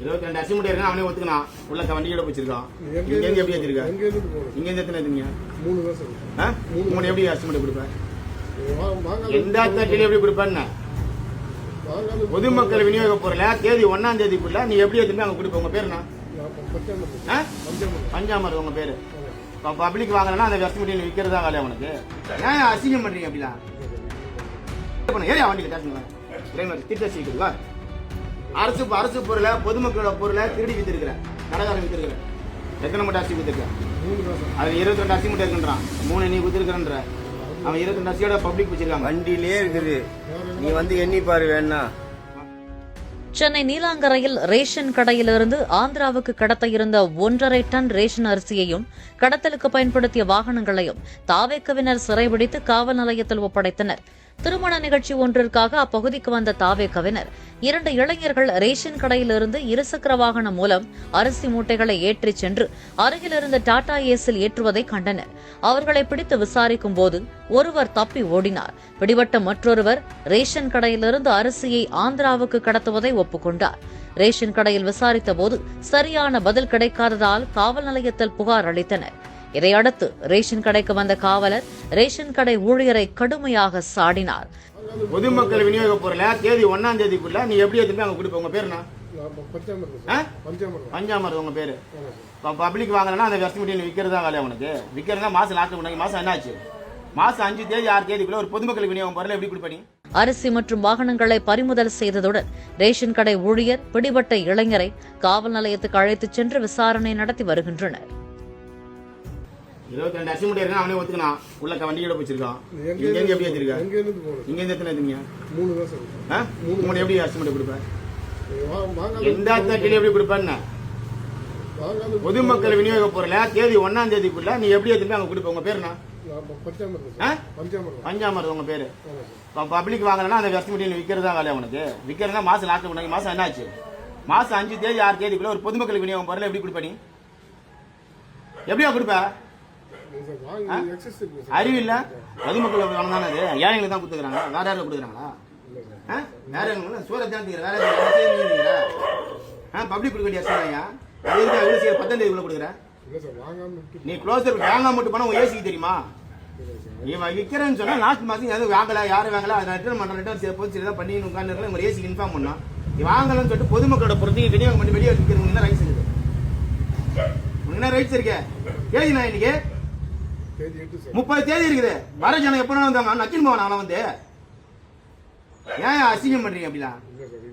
இருபத்தி ரெண்டு அரிசி மூட்டை இருக்கு அவனே ஒத்துக்கணும் உள்ள வண்டியோட வச்சிருக்கான் இங்க இருந்து எப்படி வச்சிருக்க இங்க இருந்து எத்தனை எடுத்தீங்க மூணு? மூணு எப்படி அரிசி மூட்டை கொடுப்பேன் எந்த தட்டில எப்படி கொடுப்பேன்னு பொதுமக்கள் விநியோக பொருளை தேதி ஒன்னாம் தேதிக்குள்ள நீ எப்படி எடுத்துட்டு அங்க கொடுப்ப உங்க பேரு என்ன? பஞ்சாமரம் ஆ? பஞ்சாமரம் பஞ்சாமர் உங்க பேரு பப்ளிக் வாங்கலன்னா அந்த அரிசி மூட்டை விற்கிறதா வேலை உனக்கு ஏன் அசிங்கம் பண்றீங்க அப்படிலாம் ஏரியா வண்டியில காட்டுங்க திட்ட சீக்கிரம் வா அரசு அரசு பொருளை பொதுமக்களோட பொருளை திருடி வித்திருக்கிறேன். கடைக்காரன் வித்திருக்கிறேன். எத்தனை மூட்டை அரிசி வித்திருக்கேன்? அதுல இருபத்தி ரெண்டு அரிசி மூட்டை இருக்குன்றான். மூணு நீ வித்திருக்கிறன்ற. அவன் இருபத்தி ரெண்டு அரிசியோட பப்ளிக் வச்சிருக்காங்க. வண்டியிலே இருக்குது. நீ வந்து எண்ணி பாரு வேணா. சென்னை நீலாங்கரையில் ரேஷன் கடையிலிருந்து ஆந்திராவுக்கு கடத்த இருந்த ஒன்றரை டன் ரேஷன் அரிசியையும் கடத்தலுக்கு பயன்படுத்திய வாகனங்களையும் தாவேக்கவினர் சிறைபிடித்து காவல் நிலையத்தில் ஒப்படைத்தனர். திருமண நிகழ்ச்சி ஒன்றிற்காக அப்பகுதிக்கு வந்த தாவேக்கவினர் இரண்டு இளைஞர்கள் ரேஷன் கடையிலிருந்து இருசக்கர வாகனம் மூலம் அரிசி மூட்டைகளை ஏற்றிச் சென்று அருகிலிருந்த டாடா ஏஸில் ஏற்றுவதை கண்டனர். அவர்களை பிடித்து விசாரிக்கும் போது ஒருவர் தப்பி ஓடினார். பிடிபட்ட மற்றொருவர் ரேஷன் கடையிலிருந்து அரிசியை ஆந்திராவுக்கு கடத்துவதை ஒப்புக்கொண்டார். ரேஷன் கடையில் விசாரித்த போது சரியான பதில் கிடைக்காததால் காவல் நிலையத்தில் புகார் அளித்தனர். இதையடுத்து ரேஷன் கடைக்கு வந்த காவலர் ரேஷன் கடை ஊழியரை கடுமையாக சாடினார். பொதுமக்கள் விநியோக பொருளை தேதி ஒன்னாம் தேதிக்குள்ள நீ எப்படி எடுத்துட்டு அங்க கொடுப்ப உங்க பேரு என்ன? பஞ்சாமரம் உங்க பேரு? பப்ளிக் வாங்கலன்னா அந்த மூட்டை விற்கிறதா வேலை உனக்கு? விற்கிறதா மாசம் லாஸ்ட் பண்ணாங்க மாசம் என்னாச்சு? மாசம் அஞ்சு தேதி ஆறு தேதிக்குள்ள ஒரு பொதுமக்கள் விநியோகம் பொருளை எப்படி கொடுப்ப நீ? அரிசி மற்றும் வாகனங்களை பறிமுதல் செய்ததுடன் ரேஷன் கடை ஊழியர் பிடிபட்ட இளைஞரை காவல் நிலையத்துக்கு அழைத்துச் சென்று விசாரணை நடத்தி வருகின்றனர். இருபத்தி ரெண்டு அரிசி மூட்டை இருக்கு அவனே ஒத்துக்கணும் உள்ள வண்டியோட வச்சிருக்கான் இங்க இருந்து எப்படி வச்சிருக்க இங்க இருந்து எத்தனை எடுத்தீங்க மூணு? மூணு எப்படி அரிசி மூட்டை கொடுப்ப? வா- வாங்க எந்த தட்டில எப்படி கொடுப்பேன்னு பொதுமக்கள் விநியோக பொருளை தேதி ஒன்னாம் தேதிக்குள்ள நீ எப்படி எடுத்துட்டு அங்க கொடுப்ப. உங்க பேரு என்ன? பஞ்சாமரம் உங்க பேரு. பப்ளிக் வாங்கலன்னா அந்த அரிசி மூட்டை விற்கிறதா வேலை உனக்கு? விற்கிறதா மாசம் லாஸ்ட் பண்ணாங்க மாசம் என்னாச்சு? மாசம் அஞ்சு தேதி ஆறு தேதிக்குள்ள ஒரு பொதுமக்கள் விநியோகம் பொருளை எப்படி கொடுப்ப நீ? எப்படியா கொடுப்ப? அறிவு இல்ல? பொதுமக்கள் தானே அது ஏழைங்களுக்கு தான் கொடுத்துக்கிறாங்க வேற யாரும் கொடுக்குறாங்களா? வேற யாரும் சூரத் தான் வேற யாரும் பப்ளிக் கொடுக்க வேண்டிய அரசாங்கய்யா அது இருக்கு அவ்வளோ செய்ய பத்தாம் கொடுக்குற? நீ க்ளோசர் வாங்காம மட்டும் போனா உன் ஏசிக்கு தெரியுமா? நீ விற்கிறேன்னு சொன்னா லாஸ்ட் மாசம் எதுவும் வாங்கல யாரும் வாங்கல அதை ரிட்டர்ன் பண்ற ரிட்டர்ன் சரி தான் பண்ணி உட்காந்து உங்க ஏசிக்கு இன்ஃபார்ம் பண்ணோம் நீ வாங்கலன்னு சொல்லிட்டு பொதுமக்களோட பொறுத்து விநியோகம் பண்ணி வெளியே விற்கிறவங்க என்ன ரைட்ஸ் இருக்கு. உனக்கு என்ன ரைட்ஸ் இருக்கு? நான் இன்னைக்கு? முப்பது தேதி இருக்குது. வர ஜனம் எப்போ வந்தாங்க நக்கின் போவான் அவனை வந்து. ஏன் அசிங்கம் பண்றீங்க அப்படிலாம்?